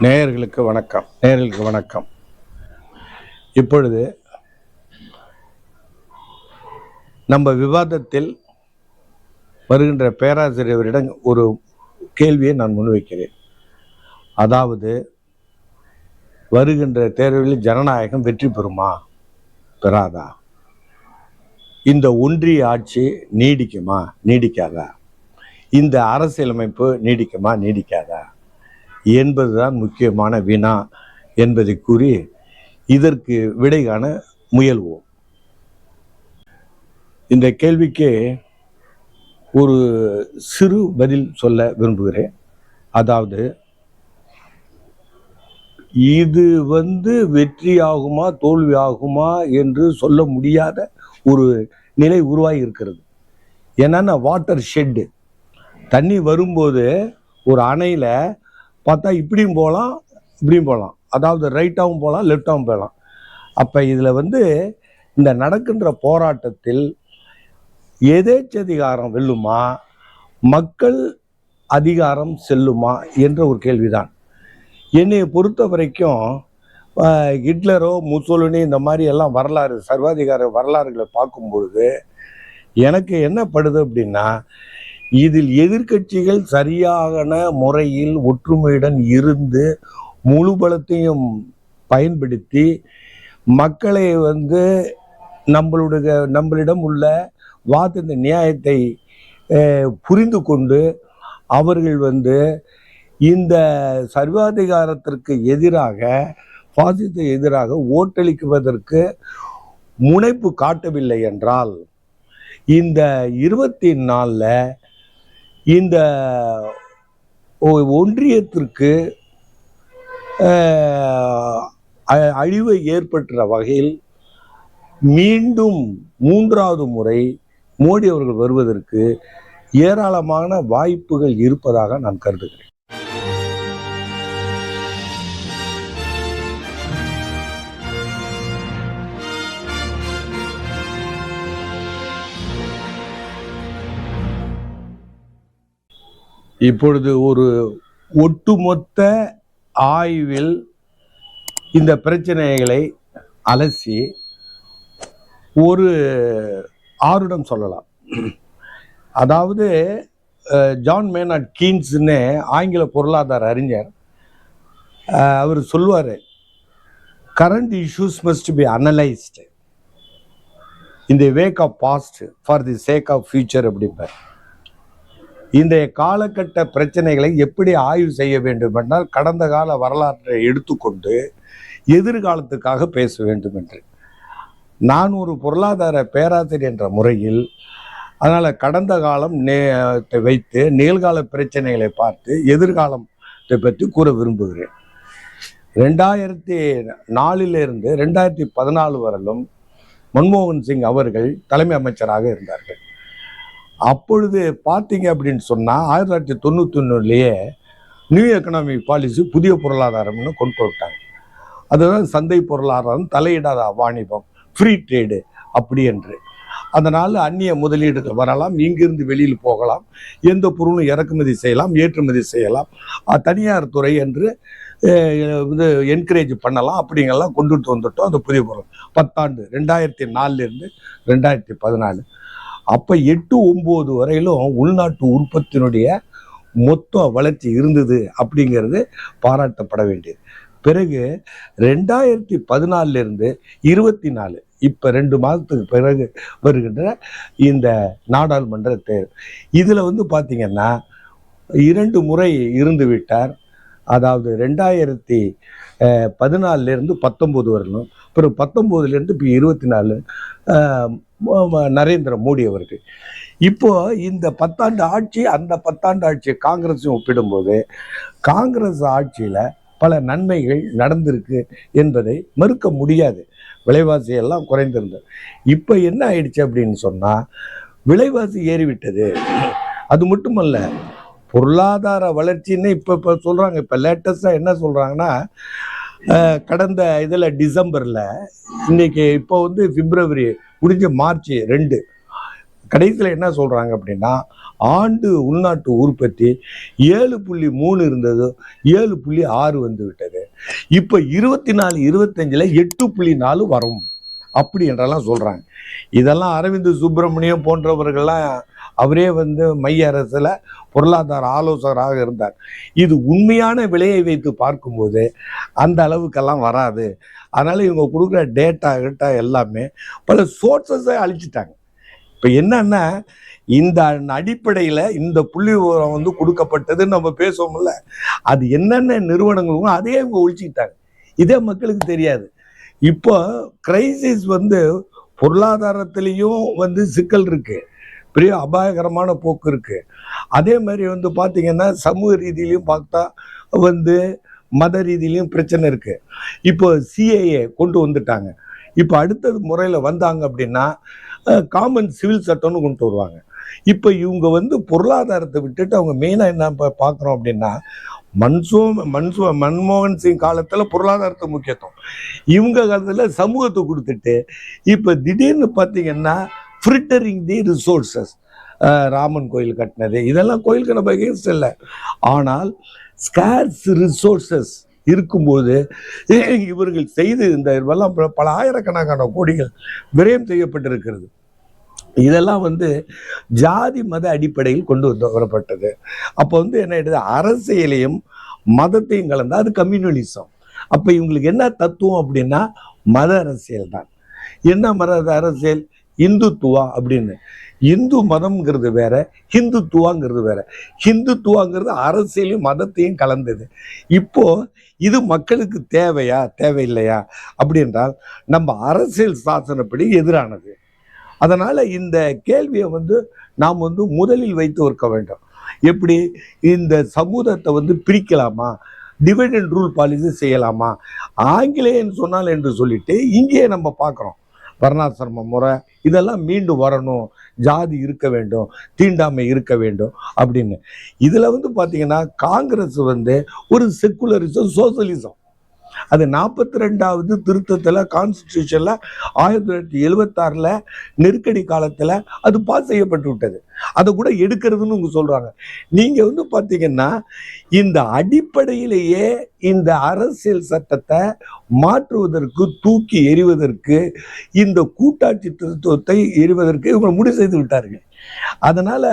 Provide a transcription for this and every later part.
நேயர்களுக்கு வணக்கம். நேயர்களுக்கு வணக்கம். இப்பொழுது நம்ம விவாதத்தில் வருகின்ற பேராசிரியரிடம் ஒரு கேள்வியை நான் முன்வைக்கிறேன். அதாவது வருகின்ற தேர்தலில் ஜனநாயகம் வெற்றி பெறுமா? பெறாதா? இந்த ஒன்றிய ஆட்சி நீடிக்குமா? நீடிக்காதா? இந்த அரசியலமைப்பு நீடிக்குமா? நீடிக்காதா? என்பதுதான் முக்கியமான வினா என்பதை கூறி இதற்கு விடை காண முயல்வோம். இந்த கேள்விக்கு ஒரு சிறு பதில் சொல்ல விரும்புகிறேன். அதாவது இது வந்து வெற்றி ஆகுமா தோல்வி ஆகுமா என்று சொல்ல முடியாத ஒரு நிலை உருவாகி இருக்கிறது. என்னன்னா வாட்டர் ஷெட்டு. தண்ணி வரும்போது ஒரு அணையில் பார்த்தா இப்படியும் போகலாம் இப்படியும் போகலாம். அதாவது ரைட்டாகவும் போகலாம் லெஃப்டாகவும் போகலாம். அப்போ இதில் வந்து இந்த நடக்கின்ற போராட்டத்தில் எதேச்சதிகாரம் வெல்லுமா மக்கள் அதிகாரம் செல்லுமா என்ற ஒரு கேள்விதான். என்னை பொறுத்த வரைக்கும் ஹிட்லரோ முசோலினி இந்த மாதிரி எல்லாம் வரலாறு சர்வாதிகார வரலாறுகளை பார்க்கும் பொழுது எனக்கு என்ன படுது அப்படின்னா இதில் எதிர்க்கட்சிகள் சரியான முறையில் ஒற்றுமையுடன் இருந்து முழு பலத்தையும் பயன்படுத்தி மக்களை வந்து நம்மளுடைய நம்மளிடம் உள்ள வாத நியாயத்தை புரிந்து கொண்டு அவர்கள் வந்து இந்த சர்வாதிகாரத்திற்கு எதிராக பாசித்த எதிராக ஓட்டளிக்குவதற்கு முனைப்பு காட்டவில்லை என்றால் இந்த இருபத்தி நாலில் இந்த ஒன்றியத்திற்கு அ- அழிவை ஏற்படுத்துகிற வகையில் மீண்டும் மூன்றாவது முறை மோடி அவர்கள் வருவதற்கு ஏராளமான வாய்ப்புகள் இருப்பதாக நான் கருதுகிறேன். இப்பொழுது ஒரு ஒட்டுமொத்த ஆய்வில் இந்த பிரச்சனைகளை அலசி ஒரு ஆருடம் சொல்லலாம். அதாவது ஜான் மேனாட் கீன்ஸ்னு ஆங்கில பொருளாதார அறிஞர் அவர் சொல்லுவார் current issues must be analysed in the wake of past for the sake of future அப்படிம்பார். இன்றைய காலகட்ட பிரச்சனைகளை எப்படி ஆய்வு செய்ய வேண்டும் என்றால் கடந்த கால வரலாற்றை எடுத்துக்கொண்டு எதிர்காலத்துக்காக பேச வேண்டும் என்று. நான் ஒரு பொருளாதார பேராசிரியர் என்ற முறையில் அதனால் கடந்த காலம் நே- வைத்து நிகழ்கால பிரச்சனைகளை பார்த்து எதிர்காலத்தை பற்றி கூற விரும்புகிறேன். ரெண்டாயிரத்தி நாலிலிருந்து ரெண்டாயிரத்தி பதினாலு வரலும் மன்மோகன் சிங் அவர்கள் தலைமை அமைச்சராக இருந்தார்கள். அப்பொழுது பார்த்தீங்க அப்படின்னு சொன்னால் ஆயிரத்தி தொள்ளாயிரத்தி தொண்ணூற்றி ஒன்றுலேயே நியூ எக்கனாமிக் பாலிசி புதிய பொருளாதாரம்னு கொண்டு வந்துட்டாங்க. அதுதான் சந்தை பொருளாதாரம் தலையிடாத வாணிபம் ஃப்ரீ ட்ரேடு அப்படி என்று. அதனால் அந்நிய முதலீடுகள் வரலாம் இங்கிருந்து வெளியில் போகலாம் எந்த பொருளும் இறக்குமதி செய்யலாம் ஏற்றுமதி செய்யலாம். தனியார் துறை என்று இது என்கரேஜ் பண்ணலாம் அப்படிங்கெல்லாம் கொண்டுட்டு வந்துட்டோம் அந்த புதிய பொருள். பத்தாண்டு ரெண்டாயிரத்தி நாலுலேருந்து ரெண்டாயிரத்தி பதினாலு. அப்போ எட்டு ஒம்பது வரையிலும் உள்நாட்டு உற்பத்தியினுடைய மொத்த வளர்ச்சி இருந்தது அப்படிங்கிறது பாராட்டப்பட வேண்டியது. பிறகு ரெண்டாயிரத்தி பதினாலிருந்து இருபத்தி நாலு இப்போ ரெண்டு மாதத்துக்கு பிறகு வருகின்ற இந்த நாடாளுமன்ற தேர்தல். இதில் வந்து பார்த்திங்கன்னா இரண்டு முறை இருந்து விட்டார். அதாவது ரெண்டாயிரத்தி பதினாலிருந்து பத்தொம்போது வரணும். பிறகு பத்தொம்போதுலேருந்து இப்போ இருபத்தி நாலு நரேந்திர மோடி அவருக்கு இப்போ இந்த பத்தாண்டு ஆட்சி அந்த பத்தாண்டு ஆட்சி காங்கிரஸையும் ஒப்பிடும்போது காங்கிரஸ் ஆட்சியில் பல நன்மைகள் நடந்திருக்கு என்பதை மறுக்க முடியாது. விலைவாசி எல்லாம் குறைந்திருந்தது இப்போ என்ன ஆயிடுச்சு அப்படின்னு சொன்னால் விலைவாசி ஏறிவிட்டது. அது மட்டுமல்ல பொருளாதார வளர்ச்சின்னு இப்போ இப்போ சொல்கிறாங்க இப்போ லேட்டஸ்ட்டாக என்ன சொல்கிறாங்கன்னா கடந்த இதில் டிசம்பரில் இன்னைக்கு இப்போ வந்து பிப்ரவரி முடிஞ்ச மார்ச் ரெண்டு. கடைசியில் என்ன சொல்கிறாங்க அப்படின்னா ஆண்டு உள்நாட்டு உற்பத்தி ஏழு புள்ளி மூணு இருந்தது ஏழு புள்ளி ஆறு வந்து விட்டது. இப்போ இருபத்தி நாலு இருபத்தஞ்சில் எட்டு புள்ளி நாலு வரும். அப்படி என்றெல்லாம் சொல்கிறாங்க இதெல்லாம் அரவிந்த் சுப்பிரமணியம் போன்றவர்கள்லாம் அவரே வந்து மைய அரசில் பொருளாதார ஆலோசகராக இருந்தார். இது உண்மையான விலையை வைத்து பார்க்கும்போது அந்த அளவுக்கெல்லாம் வராது. அதனால் இவங்க கொடுக்குற டேட்டா கிட்டா எல்லாமே பல சோர்ஸஸை அழிச்சிட்டாங்க. இப்போ என்னன்னா இந்த அடிப்படையில் இந்த புள்ளி விவரம் வந்து கொடுக்கப்பட்டதுன்னு நம்ம பேசுவோம்ல அது என்னென்ன நிறுவனங்களும் அதே இவங்க ஒழிச்சுக்கிட்டாங்க. இதே மக்களுக்கு தெரியாது. இப்போ கிரைசிஸ் வந்து பொருளாதாரத்திலையும் வந்து சிக்கல் இருக்குது பெரிய அபாயகரமான போக்கு இருக்கு. அதே மாதிரி வந்து பார்த்தீங்கன்னா சமூக ரீதியிலையும் பார்த்தா வந்து மத ரீதியிலையும் பிரச்சனை இருக்கு. இப்போ சிஏஏ கொண்டு வந்துட்டாங்க. இப்போ அடுத்தது முறையில் வந்தாங்க அப்படின்னா காமன் சிவில் சட்டம்னு கொண்டு வருவாங்க. இப்போ இவங்க வந்து பொருளாதாரத்தை விட்டுட்டு அவங்க மெயினாக என்ன பா- பார்க்குறோம் அப்படின்னா மன்சோ மன்சோ மன்மோகன் சிங் காலத்தில் பொருளாதாரத்தை முக்கியத்துவம். இவங்க காலத்தில் சமூகத்தை கொடுத்துட்டு இப்போ திடீர்னு பார்த்தீங்கன்னா ஃப்ரிட்டரிங் தி ரிசோர்ஸஸ் ராமன் கோயில் கட்டினது. இதெல்லாம் கோயிலுக்கு நம்ம எகேன்ஸ்ட் இல்லை. ஆனால் ஸ்கேர்ஸ் ரிசோர்ஸஸ் இருக்கும்போது இவர்கள் செய்து இந்த இதெல்லாம் பல- ஆயிரக்கணக்கான கோடிகள் விரயம் செய்யப்பட்டிருக்கிறது. இதெல்லாம் வந்து ஜாதி மத அடிப்படையில் கொண்டு வந்து வரப்பட்டது. அப்போ வந்து என்ன ஆயிடுது? அரசியலையும் மதத்தையும் கலந்தா அது கம்யூனலிசம் அப்போ இவங்களுக்கு என்ன தத்துவம் அப்படின்னா மத அரசியல் தான் என்ன மத அரசியல்? இந்துத்துவா அப்படின்னு. இந்து மதம்ங்கிறது வேற ஹிந்துத்துவாங்கிறது வேற. ஹிந்துத்துவாங்கிறது அரசியலையும் மதத்தையும் கலந்தது. இப்போ இது மக்களுக்கு தேவையா தேவையில்லையா? அப்படி என்றால் நம்ம அரசியல் சாசனப்படி எதிரானது. அதனால இந்த கேள்வியை வந்து நாம் வந்து முதலில் வைத்து இருக்க வேண்டும். எப்படி? இந்த சமூகத்தை வந்து பிரிக்கலாமா? டிவைட் அண்ட் ரூல் பாலிசி செய்யலாமா? ஆங்கிலேயன் சொன்னால் என்று சொல்லிட்டு இங்கேயே நம்ம பார்க்குறோம். வர்ணாசிரம முறை இதெல்லாம் மீண்டும் வரணும். ஜாதி இருக்க வேண்டும் தீண்டாமை இருக்க வேண்டும் அப்படின்னு. இதில் வந்து பார்த்தீங்கன்னா காங்கிரஸ் வந்து ஒரு செக்குலரிசம் சோசலிசம். அது நாற்பத்தி ரெண்டாவது திருத்தத்தில் கான்ஸ்டியூஷனில் ஆயிரத்தி தொள்ளாயிரத்தி எழுபத்தாறில் நெருக்கடி காலத்தில் அது பாஸ் செய்யப்பட்டு விட்டது. அதை கூட எடுக்கிறதுன்னு உங்க சொல்கிறாங்க நீங்கள் வந்து பார்த்தீங்கன்னா இந்த அடிப்படையிலேயே இந்த அரசியல் சட்டத்தை மாற்றுவதற்கு தூக்கி எறிவதற்கு இந்த கூட்டாட்சி திருத்துவத்தை எறிவதற்கு இவங்க முடிவு செய்து விட்டார்கள் அதனால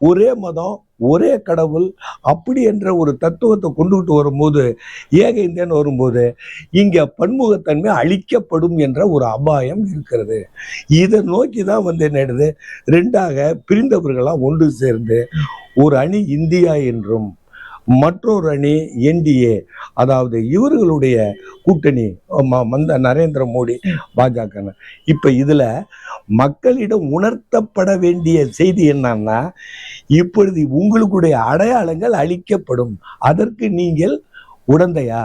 ஒரே மதம் ஒரே கடவுள் அப்படி என்ற ஒரு தத்துவத்தை கொண்டுகிட்டு வரும்போது ஏக இந்தியன் வரும்போது இங்கே பன்முகத்தன்மை அழிக்கப்படும் என்ற ஒரு அபாயம் இருக்கிறது. இதை நோக்கி தான் வந்து என்னடுது ரெண்டாக பிரிந்தவர்களாக ஒன்று சேர்ந்து ஒரு அணி இந்தியா என்றும் மற்றொரு அணி என்டிஏ அதாவது இவர்களுடைய கூட்டணி வந்த மந்த நரேந்திர மோடி பாஜக இப்போ இதில் மக்களிடம் உணர்த்தப்பட வேண்டிய செய்தி என்னன்னா இப்பொழுது உங்களுடைய அடையாளங்கள் அளிக்கப்படும் அதற்கு நீங்கள் உடந்தையா?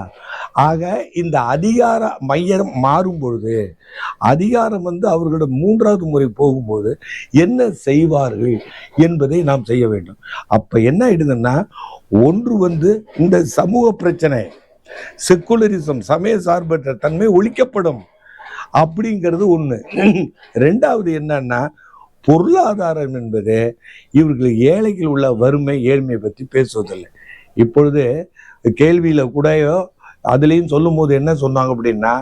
ஆக இந்த அதிகார மையம் மாறும் பொழுது அதிகாரம் வந்து அவர்களிடம் மூன்றாவது முறை போகும்போது என்ன செய்வார்கள் என்பதை நாம் செய்ய வேண்டும். அப்ப என்ன ஆயிடுதுன்னா ஒன்று வந்து இந்த சமூக பிரச்சனை செக்குலரிசம் சமய சார்பற்ற தன்மை ஒழிக்கப்படும் அப்படிங்கிறது ஒண்ணு. ரெண்டாவது என்னன்னா பொருளாதாரம் என்பது இவர்கள் ஏழைகள் உள்ள வறுமை ஏழ்மையை பற்றி பேசுவதில்லை. இப்பொழுது கேள்வியில் கூடயோ அதுலேயும் சொல்லும்போது என்ன சொன்னாங்க அப்படின்னா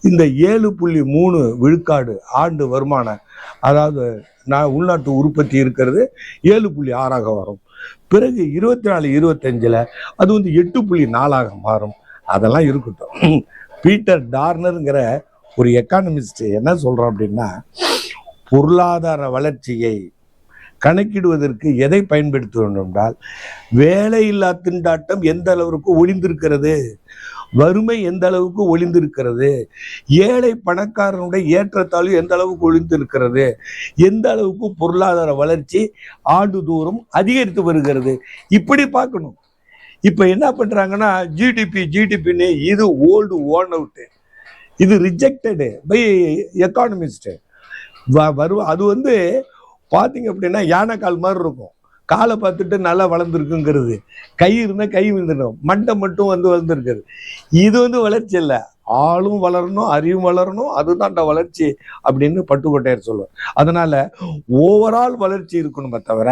இந்த ஏழு புள்ளி மூணு விழுக்காடு ஆண்டு வருமானம் அதாவது நான் உள்நாட்டு உற்பத்தி இருக்கிறது ஏழு புள்ளி ஆறாக வரும். பிறகு இருபத்தி நாலு இருபத்தஞ்சில் அது வந்து எட்டு புள்ளி நாலாக மாறும். அதெல்லாம் இருக்கட்டும். பீட்டர் டார்னருங்கிற ஒரு எக்கானமிஸ்ட் என்ன சொல்கிறோம் அப்படின்னா பொருளாதார வளர்ச்சியை கணக்கிடுவதற்கு எதை பயன்படுத்த வேண்டும் என்றால் வேலையில்லா திண்டாட்டம் எந்த அளவிற்கு ஒளிந்திருக்கிறது? வறுமை எந்த அளவுக்கு ஒளிந்திருக்கிறது? ஏழை பணக்காரனுடைய ஏற்றத்தாழ்வு எந்த அளவுக்கு ஒளிந்திருக்கிறது? எந்த அளவுக்கு பொருளாதார வளர்ச்சி ஆண்டுதோறும் அதிகரித்து வருகிறது? இப்படி பார்க்கணும். இப்போ என்ன பண்ணுறாங்கன்னா ஜிடிபி ஜிடிபின்னு இது ஓல்டு ஓன் அவுட்டு இது ரிஜெக்டடு பை எக்கானமிஸ்ட்டு வரு அது வந்து பார்த்தீங்க அப்படின்னா யானை கால் மாதிரி இருக்கும். காலை பார்த்துட்டு நல்லா வளர்ந்துருக்குங்கிறது. கை இருந்தால் கை விழுந்துடும். மண்டை மட்டும் வந்து வளர்ந்துருக்குது. இது வந்து வளர்ச்சி இல்லை. ஆளும் வளரணும் அறிவும் வளரணும் அதுதான்டா வளர்ச்சி அப்படின்னு பட்டுக்கோட்டையர் சொல்லுவார். அதனால ஓவரால் வளர்ச்சி இருக்கணுமே தவிர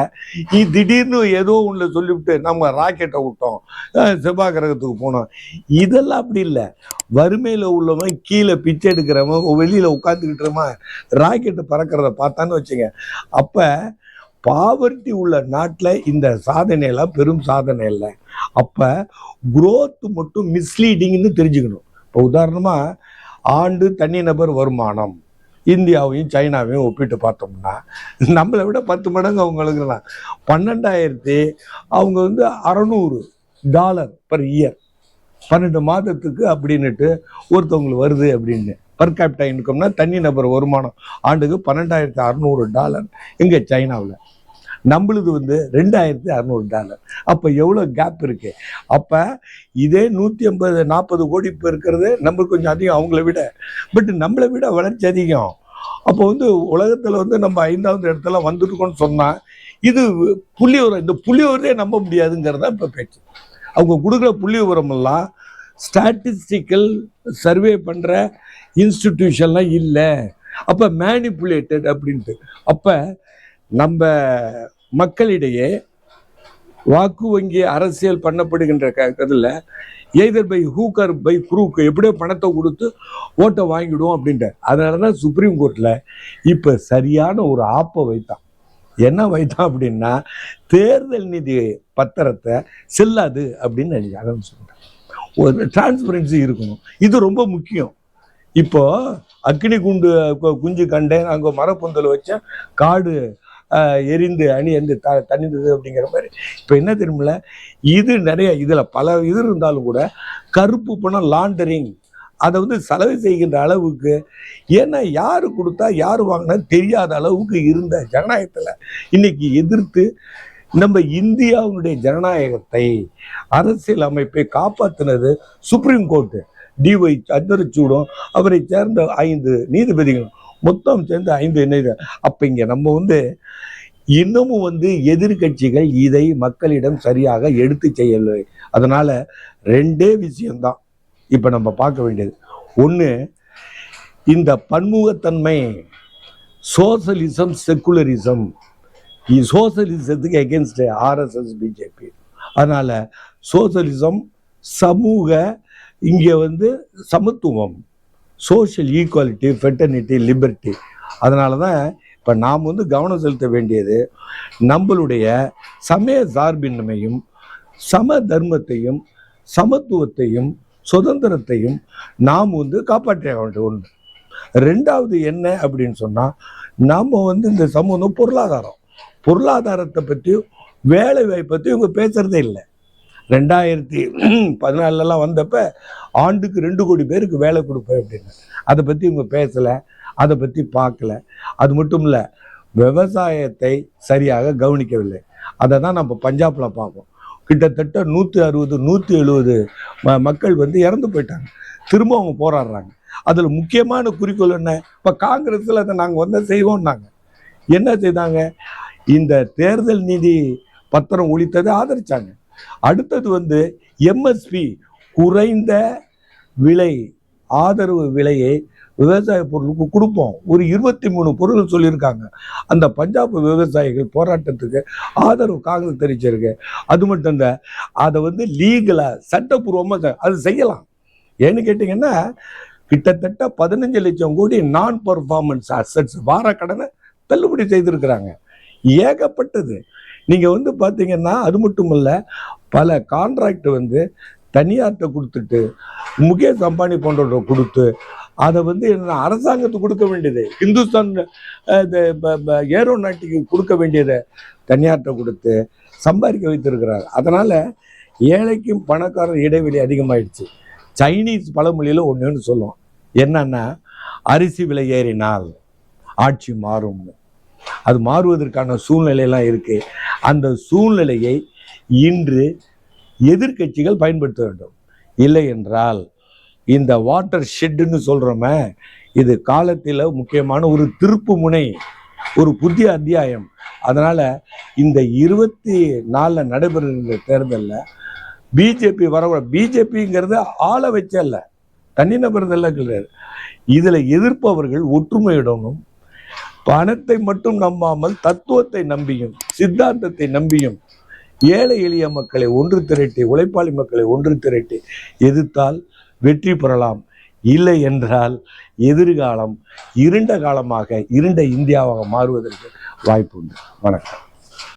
திடீர்னு ஏதோ ஒன்று சொல்லிவிட்டு நம்ம ராக்கெட்டை விட்டோம் செவ்வாய் கிரகத்துக்கு போனோம். இதெல்லாம் அப்படி இல்லை. வறுமையில் உள்ளவன் கீழே பிச்சை எடுக்கிறவன் வெளியில் உட்காந்துக்கிட்டுறவன் ராக்கெட்டு பறக்கிறத பார்த்தான்னு வச்சுங்க. அப்போ பாவர்ட்டி உள்ள நாட்டில் இந்த சாதனையெல்லாம் பெரும் சாதனை இல்லை. அப்போ குரோத் மட்டும் மிஸ்லீடிங்னு தெரிஞ்சுக்கணும். இப்போ உதாரணமாக ஆண்டு தனிநபர் வருமானம். இந்தியாவையும் சைனாவையும் ஒப்பிட்டு பார்த்தோம்னா நம்மளை விட பத்து மடங்கு அவங்களுக்குலாம். பன்னெண்டாயிரத்தி அவங்க வந்து அறநூறு டாலர் பர் இயர் பன்னெண்டு மாதத்துக்கு அப்படின்னுட்டு ஒருத்தவங்களுக்கு வருது அப்படின்னு. பர் கேபிட்டா இன்கம்னா தனி நபர் வருமானம். ஆண்டுக்கு பன்னெண்டாயிரத்தி அறநூறு டாலர் இங்கே சைனாவில். நம்மளுது வந்து ரெண்டாயிரத்தி அறநூறு டாலர். அப்போ எவ்வளோ கேப் இருக்கு? அப்போ இதே நூற்றி ஐம்பது நாற்பது கோடி இப்போ இருக்கிறது நம்மளுக்கு கொஞ்சம் அதிகம் அவங்கள விட. பட் நம்மளை விட வளர்ச்சி அதிகம். அப்போ வந்து உலகத்தில் வந்து நம்ம ஐந்தாவது இடத்துல வந்துருக்கோம்னு சொன்னால் இது புள்ளிவரம் இந்த புள்ளி நம்ப முடியாதுங்கிறதா இப்போ பேச்சு. அவங்க கொடுக்குற புள்ளியோரமெல்லாம் ஸ்டாட்டிஸ்டிக்கல் சர்வே பண்ணுற இன்ஸ்டிடியூஷன்லாம் இல்லை. அப்போ மேனிப்புலேட்டட் அப்படின்ட்டு. அப்போ நம்ம மக்களிடையே வாக்கு வங்கி அரசியல் பண்ணப்படுகின்ற இதில் either by hook or by crook எப்படியோ பணத்தை கொடுத்து ஓட்டை வாங்கிடுவோம் அப்படின்ட்டு அதனால தான் சுப்ரீம் கோர்ட்டில் இப்போ சரியான ஒரு ஆப்பை வைத்தான். என்ன வைத்தான் அப்படின்னா தேர்தல் நிதி பத்திரத்தை செல்லாது அப்படின்னு நினைச்சாங்கன்னு சொல்கிறேன் ஒரு டிரான்ஸ்பரன்சி இருக்கணும். இது ரொம்ப முக்கியம். இப்போ அக்னி குண்டு குஞ்சு கண்டேன் அங்கே மரப்பொந்தல் வச்சேன் காடு எரிந்து அணி எந்து த தணிந்தது அப்படிங்கிற மாதிரி. இப்போ என்ன தெரியுமில்ல? இது நிறைய இதில் பல இது இருந்தாலும் கூட கருப்பு பணம் லாண்டரிங். அதை வந்து செலவு செய்கின்ற அளவுக்கு. ஏன்னா யார் கொடுத்தா யார் வாங்கினா தெரியாத அளவுக்கு இருந்த ஜனநாயகத்தில் இன்னைக்கு எதிர்த்து நம்ம இந்தியாவுடைய ஜனநாயகத்தை அரசியல் அமைப்பை காப்பாற்றினது சுப்ரீம் கோர்ட்டு. டிஒய் சந்திரசூடும் அவரை சேர்ந்த ஐந்து நீதிபதிகளும். மொத்தம் சேர்ந்து ஐந்து நீதி அப்போ இங்கே நம்ம வந்து இன்னமும் வந்து எதிர்க்கட்சிகள் இதை மக்களிடம் சரியாக எடுத்து செய்யவில்லை அதனால ரெண்டே விஷயம்தான். இப்போ நம்ம பார்க்க வேண்டியது. ஒன்று இந்த பன்முகத்தன்மை சோசலிசம் செக்குலரிசம். சோசலிசத்துக்கு எகென்ஸ்ட் ஆர்எஸ்எஸ் பிஜேபி அதனால சோசலிசம் சமூக இங்கே வந்து சமத்துவம். சோஷியல் ஈக்குவாலிட்டி ஃபெட்டர்னிட்டி லிபர்ட்டி அதனால தான் இப்போ நாம் வந்து கவனம் செலுத்த வேண்டியது நம்மளுடைய சமய சார்பின்மையும் சம தர்மத்தையும் சமத்துவத்தையும் சுதந்திரத்தையும் நாம் வந்து காப்பாற்ற வேண்டிய ஒன்று. ரெண்டாவது என்ன அப்படின்னு சொன்னால் நாம் வந்து இந்த சமூகம் பொருளாதாரம். பொருளாதாரத்தை பற்றியும் வேலை வாய்ப்பை பற்றி இவங்க பேசுறதே இல்லை. ரெண்டாயிரத்தி பதினாலெலாம் வந்தப்ப ஆண்டுக்கு ரெண்டு கோடி பேருக்கு வேலை கொடுப்பேன் அப்படின்னு. அதை பற்றி இவங்க பேசலை அதை பற்றி பார்க்கல. அது மட்டும் இல்லை விவசாயத்தை சரியாக கவனிக்கவில்லை. அதை தான் நம்ம பஞ்சாபில் பார்ப்போம். கிட்டத்தட்ட நூற்றி அறுபது நூற்றி எழுபது ம மக்கள் வந்து இறந்து போயிட்டாங்க. திரும்ப அவங்க போராடுறாங்க. அதில் முக்கியமான குறிக்கோள் என்ன? இப்போ காங்கிரஸில் அதை நாங்கள் வந்து செய்வோம்னாங்க. என்ன செய்தாங்க? இந்த தேர்தல் நிதி பத்திரம் ஒழித்ததை ஆதரித்தாங்க அடுத்தது வந்து எம்எஸ்பி குறைந்த விலை ஆதரவு விலையை விவசாய பொருளுக்கு கொடுப்போம். ஒரு இருபத்தி மூணு பொருள் சொல்லியிருக்காங்க. அந்த பஞ்சாப் விவசாயிகள் போராட்டத்துக்கு ஆதரவு காங்கிரஸ் தெரிவிச்சிருக்கு. அது மட்டும் இல்லை அதை வந்து லீகலாக சட்டப்பூர்வமாக அது செய்யலாம். ஏன்னு கேட்டிங்கன்னா கிட்டத்தட்ட பதினஞ்சு லட்சம் கோடி நான் பர்ஃபார்மன்ஸ் அசட்ஸ் வார கடனை தள்ளுபடி செய்திருக்கிறாங்க. ஏகப்பட்டது. நீங்கள் வந்து பார்த்தீங்கன்னா அது மட்டும் இல்லை பல கான்ட்ராக்ட் வந்து தனியார்கிட்ட கொடுத்துட்டு முகேஷ் அம்பானி போன்றவற்றை கொடுத்து அதை வந்து என்ன அரசாங்கத்துக்கு கொடுக்க வேண்டியது. இந்துஸ்தான் ஏரோநாட்டிக்கு கொடுக்க வேண்டியதை தனியார்கிட்ட கொடுத்து சம்பாதிக்க வைத்திருக்கிறார். அதனால் ஏழைக்கும் பணக்காரர் இடைவெளி அதிகமாயிடுச்சு. சைனீஸ் பழமொழியில் ஒன்று சொல்லுவோம். என்னன்னா அரிசி விலை ஏறினால் ஆட்சி மாறும்னு அது மாறுவதற்கான சூழ்நிலையெல்லாம் இருக்கு. அந்த சூழ்நிலையை இன்று எதிர்க்கட்சிகள் பயன்படுத்த வேண்டும். இல்லை என்றால் இந்த வாட்டர் ஷெட்டுன்னு சொல்றோமே இது காலத்தில் முக்கியமான ஒரு திருப்பு முனை ஒரு புதிய அத்தியாயம். அதனால இந்த இருபத்தி நாலில் நடைபெறுகிற தேர்தலில் பிஜேபி வர பிஜேபிங்கிறது ஆளை வச்சல்ல தனிநபர் இதெல்லாம் கிடையாது எதிர்ப்பவர்கள் ஒற்றுமையுடனும் பணத்தை மட்டும் நம்பாமல் தத்துவத்தை நம்பியும் சித்தாந்தத்தை நம்பியும் ஏழை எளிய மக்களை ஒன்று திரட்டி உழைப்பாளி மக்களை ஒன்று திரட்டி எதிர்த்தால் வெற்றி பெறலாம். இல்லை என்றால் எதிர்காலம் இருண்ட காலமாக இருண்ட இந்தியாவாக மாறுவதற்கு வாய்ப்பு உண்டு வணக்கம்.